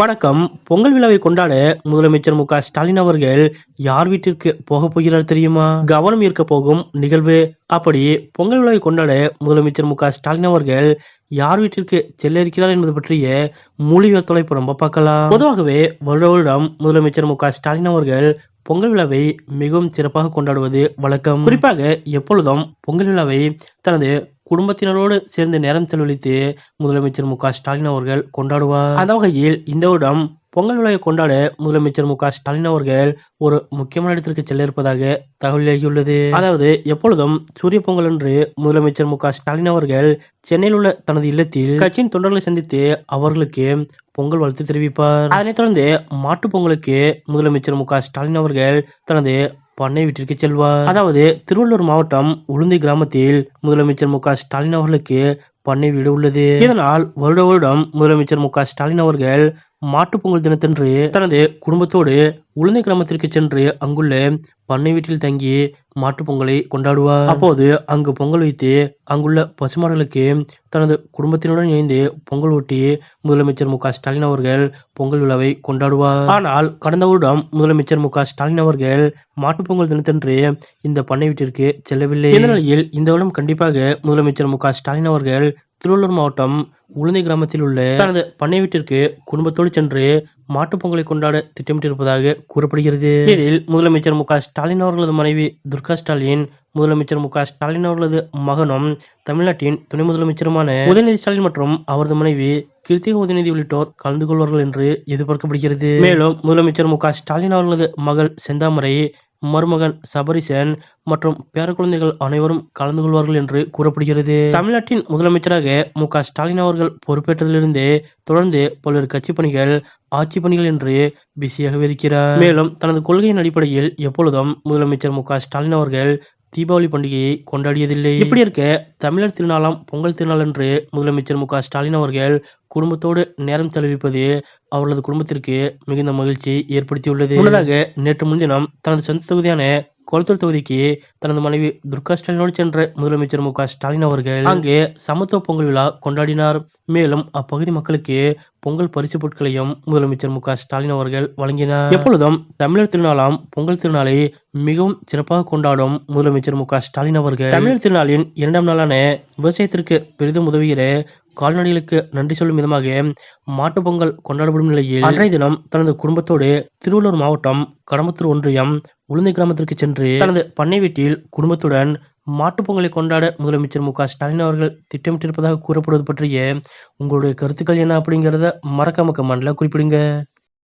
வணக்கம். பொங்கல் விழாவை கொண்டாட முதலமைச்சர் மு ஸ்டாலின் அவர்கள் யார் வீட்டிற்கு போக போகிறார் தெரியுமா? கவனம் ஈர்க்க போகும் நிகழ்வு. அப்படி பொங்கல் விழாவை கொண்டாட முதலமைச்சர் மு ஸ்டாலின் அவர்கள் யார் வீட்டிற்கு செல்ல இருக்கிறார் என்பது பற்றிய மூலிகள் தொலைப்பு நம்ம பார்க்கலாம். பொதுவாகவே வருட வருடம் முதலமைச்சர் மு ஸ்டாலின் அவர்கள் பொங்கல் விழாவை மிகவும் சிறப்பாக கொண்டாடுவது வழக்கம். குறிப்பாக எப்பொழுதும் பொங்கல் விழாவை தனது குடும்பத்தினரோடு சேர்ந்து நேரம் செலவழித்து முதலமைச்சர் மு ஸ்டாலின் அவர்கள் கொண்டாடுவார். அந்த வகையில் இந்த வருடம் பொங்கல் விழாவை கொண்டாட முதலமைச்சர் மு ஸ்டாலின் அவர்கள் ஒரு முக்கியமான இடத்திற்கு செல்ல இருப்பதாக தகவலாகியுள்ளது. அதாவது எப்பொழுதும் சூரிய பொங்கல் அன்று முதலமைச்சர் மு ஸ்டாலின் அவர்கள் சென்னையில் உள்ள தனது இல்லத்தில் கட்சியின் தொண்டர்களை சந்தித்து அவர்களுக்கு பொங்கல் வாழ்த்து தெரிவிப்பார். அதனைத் தொடர்ந்து மாட்டுப் பொங்கலுக்கு முதலமைச்சர் மு ஸ்டாலின் அவர்கள் தனது பண்ணை வீட்டிற்கு செல்வார். அதாவது திருவள்ளூர் மாவட்டம் உளுந்தி கிராமத்தில் முதலமைச்சர் மு ஸ்டாலின் அவர்களுக்கு பண்ணை வீடு உள்ளது. இதனால் வருட வருடம் முதலமைச்சர் மு ஸ்டாலின் அவர்கள் மாட்டுப்பொங்கல் தினத்தன்று தனது குடும்பத்தோடு உளுந்தை கிராமத்திற்கு சென்று அங்குள்ள பண்ணை வீட்டில் தங்கி மாட்டுப் பொங்கலை கொண்டாடுவார். அப்போது அங்கு பொங்கல் வைத்து அங்குள்ள பசுமாடுகளுக்கு தனது குடும்பத்தினுடன் இணைந்து பொங்கல் ஊட்டி முதலமைச்சர் மு ஸ்டாலின் அவர்கள் பொங்கல் விழாவை கொண்டாடுவார். ஆனால் கடந்த வருடம் முதலமைச்சர் மு ஸ்டாலின் அவர்கள் மாட்டுப் பொங்கல் தினத்தன்று இந்த பண்ணை வீட்டிற்கு செல்லவில்லை. இந்த நிலையில் இந்த வருடம் கண்டிப்பாக முதலமைச்சர் மு ஸ்டாலின் அவர்கள் திருவள்ளூர் மாவட்டம் உளுந்தை கிராமத்தில் உள்ள தனது பண்ணை வீட்டிற்கு குடும்பத்தோடு சென்று மாட்டுப் பொங்கலை கொண்டாட திட்டமிட்டிருப்பதாக கூறப்படுகிறது. இதில் முதலமைச்சர் மு ஸ்டாலின் அவர்களது மனைவி துர்கா ஸ்டாலின் முதலமைச்சர் மு ஸ்டாலின் அவர்களது மகனும் தமிழ்நாட்டின் துணை முதலமைச்சருமான உதயநிதி ஸ்டாலின் மற்றும் அவரது மனைவி கிருத்திக உதயநிதி உள்ளிட்டோர் கலந்து கொள்வார்கள் என்று எதிர்பார்க்கப்படுகிறது. மேலும் முதலமைச்சர் மு ஸ்டாலின் அவர்களது மகள் செந்தாமரை மருமகன் சபரிசன் மற்றும் பேரக்குழந்தைகள் அனைவரும் கலந்து கொள்வார்கள் என்று கூறப்படுகிறது. தமிழ்நாட்டின் முதலமைச்சராக மு க ஸ்டாலின் அவர்கள் பொறுப்பேற்றதிலிருந்தே தொடர்ந்து பல்வேறு கட்சி பணிகள் ஆட்சி பணிகள் என்று பிஸியாக இருக்கிறார். மேலும் தனது கொள்கையின் அடிப்படையில் எப்பொழுதும் முதலமைச்சர் மு க ஸ்டாலின் அவர்கள் தீபாவளி பண்டிகையை கொண்டாடியதில்லை. இப்படி இருக்க தமிழர் திருநாளாம் பொங்கல் திருநாள் அன்று முதலமைச்சர் மு ஸ்டாலின் அவர்கள் குடும்பத்தோடு நேரம் செலவிப்பது அவர்களது குடும்பத்திற்கு மிகுந்த மகிழ்ச்சியை ஏற்படுத்தியுள்ளது. முன்னதாக நேற்று முன்தினம் தனது சொந்த தொகுதியான கொளத்தூர் தொகுதிக்கு தனது மனைவி துர்கா ஸ்டாலினோடு சென்ற முதலமைச்சர் மு ஸ்டாலின் அவர்கள் அங்கே சமத்துவ பொங்கல் விழா கொண்டாடினார். மேலும் அப்பகுதி மக்களுக்கு பொங்கல் பரிசு பொருட்களையும் முதலமைச்சர் மு ஸ்டாலின் அவர்கள் வழங்கினார். எப்பொழுதும் தமிழர் திருநாளாம் பொங்கல் திருநாளை மிகவும் சிறப்பாக கொண்டாடும் முதலமைச்சர் மு ஸ்டாலின் அவர்கள். தமிழர் திருநாளின் இரண்டாம் நாளான விவசாயத்திற்கு பெரிதும் உதவுகிற கால்நடைகளுக்கு நன்றி சொல்லும் விதமாக மாட்டுப் பொங்கல் கொண்டாடப்படும் நிலையில் அன்றைய தினம் தனது குடும்பத்தோடு திருவள்ளூர் மாவட்டம் கடம்பத்தூர் ஒன்றியம் உளுந்தை கிராமத்திற்கு சென்று தனது பண்ணை வீட்டில் குடும்பத்துடன் மாட்டுப்பொங்கலை கொண்டாட முதலமைச்சர் மு க ஸ்டாலின் அவர்கள் திட்டமிட்டிருப்பதாக கூறப்படுவது பற்றிய உங்களுடைய கருத்துக்கள் என்ன அப்படிங்கிறத மறக்காம கமெண்ட்ல குறிப்பிடுங்க.